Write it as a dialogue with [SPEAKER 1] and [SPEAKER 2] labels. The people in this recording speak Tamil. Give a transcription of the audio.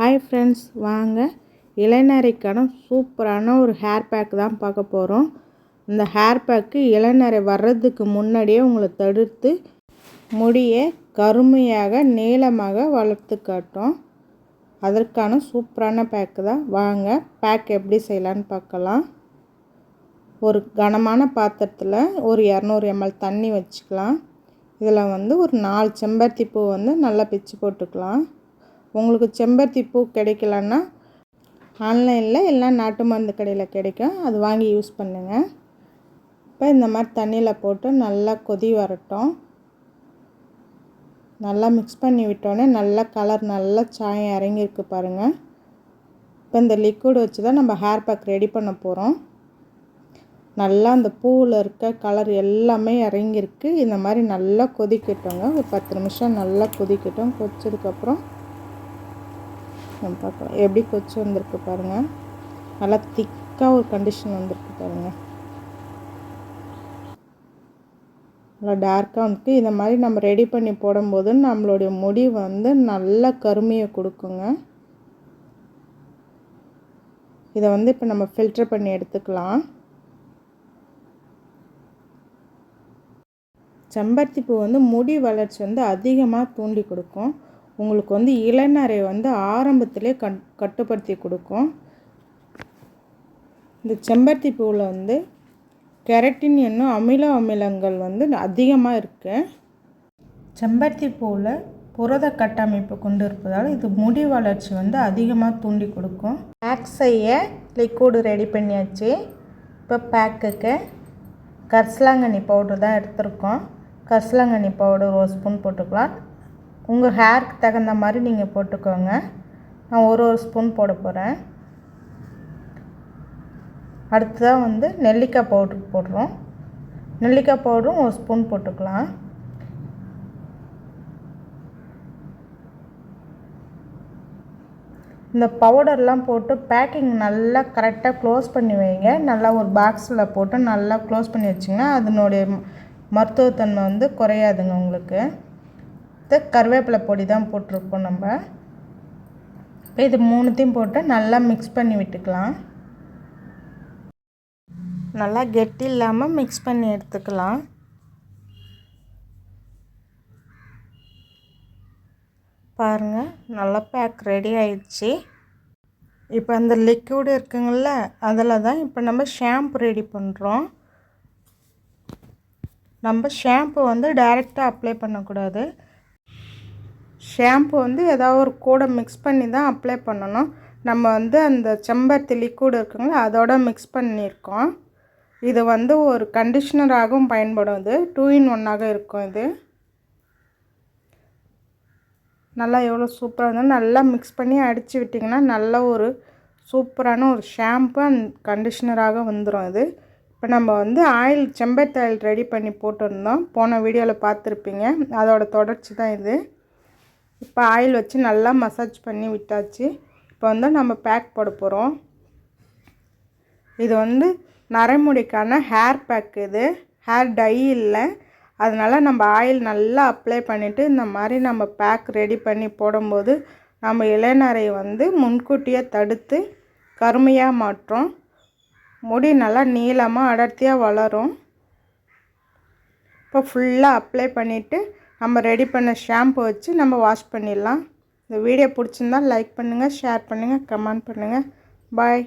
[SPEAKER 1] ஹாய் ஃப்ரெண்ட்ஸ் வாங்க. இளநரைக்கான சூப்பரான ஒரு ஹேர் பேக் தான் பார்க்க போகிறோம் இந்த ஹேர் பேக்கு இளநரை வர்றதுக்கு முன்னாடியே உங்களை தடுத்து முடியை கருமையாக நீளமாக வளர்த்து காட்டும். அதற்கான சூப்பரான பேக்கு தான். வாங்க பேக் எப்படி செய்யலான்னு பார்க்கலாம். ஒரு கனமான பாத்திரத்தில் ஒரு இரநூறு எம்எல் தண்ணி வச்சுக்கலாம். இதில் வந்து ஒரு நாலு செம்பருத்தி பூ வந்து நல்லா பிச்சு போட்டுக்கலாம். உங்களுக்கு செம்பருத்தி பூ கிடைக்கலன்னா ஆன்லைனில் எல்லாம் நாட்டு மருந்து கடையில் கிடைக்கும். அது வாங்கி யூஸ் பண்ணுங்கள் இப்போ இந்த மாதிரி தண்ணியில் போட்டு நல்லா கொதி வரட்டும். நல்லா மிக்ஸ் பண்ணி விட்டோன்னே நல்லா கலர் நல்லா சாயம் இறங்கியிருக்கு பாருங்கள் இப்போ இந்த லிக்விட் வச்சு தான் நம்ம ஹேர் பேக் ரெடி பண்ண போகிறோம் நல்லா அந்த பூவில் இருக்க கலர் எல்லாமே இறங்கியிருக்கு. இந்த மாதிரி நல்லா கொதிக்கட்டுங்க. ஒரு பத்து நிமிஷம் நல்லா கொதிக்கட்டும். கொதிச்சதுக்கப்புறம் நம்ம பார்க்கலாம். எப்படி கொச்சு வந்திருக்கு பாருங்கள் நல்லா திக்காக ஒரு கண்டிஷன் வந்திருக்கு பாருங்கள் நல்லா டார்க்காக வந்துட்டு இந்த மாதிரி நம்ம ரெடி பண்ணி போடும்போது நம்மளுடைய முடி வந்து நல்ல கருமையை கொடுக்குங்க. இதை வந்து இப்போ நம்ம ஃபில்டர் பண்ணி எடுத்துக்கலாம். செம்பருத்தி பூ வந்து முடி வளர்ச்சி வந்து அதிகமாக தூண்டி கொடுக்கும். உங்களுக்கு வந்து இளநரை வந்து ஆரம்பத்திலே கட் கட்டுப்படுத்தி கொடுக்கும். இந்த செம்பருத்தி பூவில் வந்து கெரட்டின் என்னும் அமில அமிலங்கள் வந்து அதிகமாக இருக்குது செம்பருத்தி பூவில் புரத கட்டமைப்பு கொண்டு இருப்பதால் இது முடி வளர்ச்சி வந்து அதிகமாக தூண்டி கொடுக்கும். பேக் செய்ய லிக்விடு ரெடி பண்ணியாச்சு. இப்போ பேக்குக்கு கரிசலாங்கண்ணி பவுடர் தான் எடுத்திருக்கோம். கரிசலாங்கண்ணி பவுடர் ஒரு ஸ்பூன் போட்டுக்கலாம். உங்கள் ஹேருக்கு தகுந்த மாதிரி நீங்கள் போட்டுக்கோங்க. நான் ஒரு ஒரு ஸ்பூன் போட போகிறேன். அடுத்ததாக வந்து நெல்லிக்காய் பவுட்ரு போடுறோம். நெல்லிக்காய் பவுடரும் ஒரு ஸ்பூன் போட்டுக்கலாம். இந்த பவுடர்லாம் போட்டு பேக்கிங் நல்லா கரெக்டாக க்ளோஸ் பண்ணி வைங்க. நல்லா ஒரு பாக்ஸில் போட்டு நல்லா க்ளோஸ் பண்ணி வச்சிங்கன்னா அதனுடைய மருத்துவத்தன்மை வந்து குறையாதுங்க உங்களுக்கு. அடுத்து கருவேப்பிலை பொடி தான் போட்டிருக்கோம் நம்ம. இப்போ இது மூணுத்தையும் போட்டு நல்லா மிக்ஸ் பண்ணி விட்டுக்கலாம். நல்லா கெட்டி இல்லாமல் மிக்ஸ் பண்ணி எடுத்துக்கலாம். பாருங்கள் நல்லா பேக் ரெடி ஆயிடுச்சு. இப்போ அந்த லிக்யூடு இருக்குங்கள அதில் தான் இப்போ நம்ம ஷாம்பு ரெடி பண்ணுறோம் நம்ம ஷாம்பு வந்து டைரெக்டாக அப்ளை பண்ணக்கூடாது. ஷாம்பு வந்து ஏதாவது ஒரு கூட மிக்ஸ் பண்ணி தான் அப்ளை பண்ணணும். நம்ம வந்து அந்த செம்பருத்தி லிக்விட் இருக்குங்களா அதோட மிக்ஸ் பண்ணியிருக்கோம். இது வந்து ஒரு கண்டிஷ்னராகவும் பயன்படும் இது டூ இன் ஒன்னாக இருக்கும் இது. நல்லா எவ்வளோ சூப்பராக இருந்தாலும் நல்லா மிக்ஸ் பண்ணி அடித்து விட்டிங்கன்னா நல்ல ஒரு சூப்பரான ஒரு ஷாம்பு அண்ட் கண்டிஷ்னராக வந்துடும் இது. இப்போ நம்ம வந்து ஆயில் செம்பருத்தி ஆயில் ரெடி பண்ணி போட்டிருந்தோம். போன வீடியோவில் பார்த்துருப்பீங்க. அதோட தொடர்ச்சி தான் இது. இப்போ ஆயில் வச்சு நல்லா மசாஜ் பண்ணி விட்டாச்சு. இப்போ வந்து நம்ம பேக் போட போகிறோம் இது வந்து நரைமுடிக்கான ஹேர் பேக் இது. ஹேர் டை இல்லை. அதனால் நம்ம ஆயில் நல்லா அப்ளை பண்ணிவிட்டு இந்த மாதிரி நம்ம பேக் ரெடி பண்ணி போடும்போது நம்ம இளைஞரை வந்து முன்கூட்டியே தடுத்து கருமையாக மாற்றோம். முடி நல்லா நீளமாக அடர்த்தியாக வளரும். இப்போ ஃபுல்லாக அப்ளை பண்ணிவிட்டு நம்ம ரெடி பண்ண ஷாம்பு வச்சு நம்ம வாஷ் பண்ணிடலாம். இந்த வீடியோ பிடிச்சிருந்தால் லைக் பண்ணுங்கள் ஷேர் பண்ணுங்கள் கமெண்ட் பண்ணுங்கள் பாய்